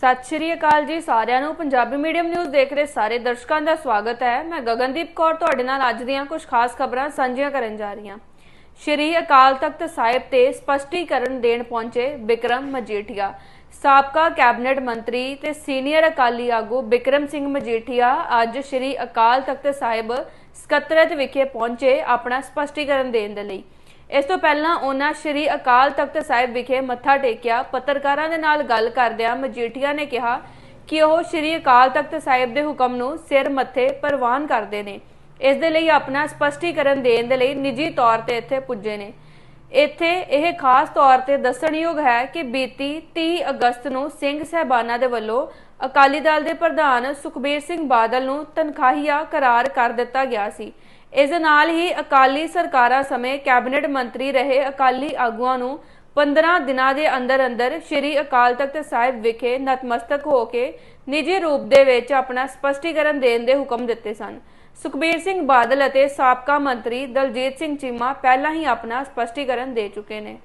ਸਤਿ ਸ਼੍ਰੀ ਅਕਾਲ ਜੀ ਸਾਰਿਆਂ ਨੂੰ। ਪੰਜਾਬੀ ਮੀਡੀਅਮ ਨਿਊਜ਼ ਦੇਖ ਰਹੇ ਸਾਰੇ ਦਰਸ਼ਕਾਂ ਦਾ ਸਵਾਗਤ ਹੈ। ਮੈਂ ਗਗਨਦੀਪ ਕੌਰ ਤੁਹਾਡੇ ਨਾਲ ਅੱਜ ਦੀਆਂ ਕੁਝ ਖਾਸ ਖਬਰਾਂ ਸਾਂਝੀਆਂ ਕਰਨ ਜਾ ਰਹੀ ਹਾਂ। ਸ਼੍ਰੀ ਅਕਾਲ ਤਖਤ ਸਾਹਿਬ ਤੇ ਸਪਸ਼ਟੀਕਰਨ ਦੇਣ ਪਹੁੰਚੇ ਬਿਕਰਮ ਮਜੀਠੀਆ। ਸਾਬਕਾ ਕੈਬਨਿਟ ਮੰਤਰੀ ਤੇ ਸੀਨੀਅਰ ਅਕਾਲੀ ਆਗੂ ਬਿਕਰਮ ਸਿੰਘ ਮਜੀਠੀਆ ਅੱਜ ਸ਼੍ਰੀ ਅਕਾਲ ਤਖਤ ਸਾਹਿਬ ਸਕੱਤਰਤ ਵਿਖੇ ਪਹੁੰਚੇ ਆਪਣਾ ਸਪਸ਼ਟੀਕਰਨ ਦੇਣ ਦੇ ਲਈ। ਇਸ ਤੋਂ ਪਹਿਲਾਂ ਉਹਨਾਂ ਸ਼੍ਰੀ ਅਕਾਲ ਤਖਤ ਸਾਹਿਬ ਵਿਖੇ ਮੱਥਾ ਟੇਕਿਆ, ਪੱਤਰਕਾਰਾਂ ਦੇ ਨਾਲ ਗੱਲ ਕਰਦਿਆਂ ਮਜੀਠੀਆ ਨੇ ਕਿਹਾ ਕਿ ਉਹ ਸ਼੍ਰੀ ਅਕਾਲ ਤਖਤ ਸਾਹਿਬ ਦੇ ਹੁਕਮ ਨੂੰ ਸਿਰ ਮੱਥੇ ਪ੍ਰਵਾਨ ਕਰਦੇ ਨੇ। ਇਸ ਦੇ ਲਈ ਆਪਣਾ ਸਪਸ਼ਟੀਕਰਨ ਦੇਣ ਦੇ ਲਈ ਨਿੱਜੀ ਤੌਰ ਤੇ ਇੱਥੇ ਪੁੱਜੇ ਨੇ। ਇੱਥੇ ਇਹ ਖਾਸ ਤੌਰ ਤੇ ਦੱਸਣਯੋਗ ਹੈ ਕਿ ਬੀਤੀ 30 ਅਗਸਤ ਨੂੰ ਸਿੰਘ ਸਹਿਬਾਨਾਂ ਦੇ ਵੱਲੋਂ ਅਕਾਲੀ ਦਲ ਦੇ ਪ੍ਰਧਾਨ ਸੁਖਬੀਰ ਸਿੰਘ ਬਾਦਲ ਨੂੰ ਤਨਖਾਹੀਆ ਕਰਾਰ ਕਰ ਦਿੱਤਾ ਗਿਆ ਸੀ। ਇਸ ਦੇ ਨਾਲ ਹੀ ਅਕਾਲੀ ਸਰਕਾਰਾਂ ਸਮੇਂ ਕੈਬਨਿਟ ਮੰਤਰੀ ਰਹੇ ਅਕਾਲੀ ਆਗੂਆਂ ਨੂੰ 15 ਦਿਨਾਂ ਦੇ ਅੰਦਰ ਅੰਦਰ ਸ਼੍ਰੀ ਅਕਾਲ ਤਖਤ ਸਾਹਿਬ ਵਿਖੇ ਨਤਮਸਤਕ ਹੋ ਕੇ ਨਿੱਜੀ ਰੂਪ ਦੇ ਵਿੱਚ ਆਪਣਾ ਸਪਸ਼ਟੀਕਰਨ ਦੇਣ ਦੇ ਹੁਕਮ ਦਿੱਤੇ ਸਨ। ਸੁਖਬੀਰ ਸਿੰਘ ਬਾਦਲ ਅਤੇ ਸਾਬਕਾ ਮੰਤਰੀ ਦਲਜੀਤ ਸਿੰਘ ਚੀਮਾ ਪਹਿਲਾਂ ਹੀ ਆਪਣਾ ਸਪਸ਼ਟੀਕਰਨ ਦੇ ਚੁੱਕੇ ਨੇ।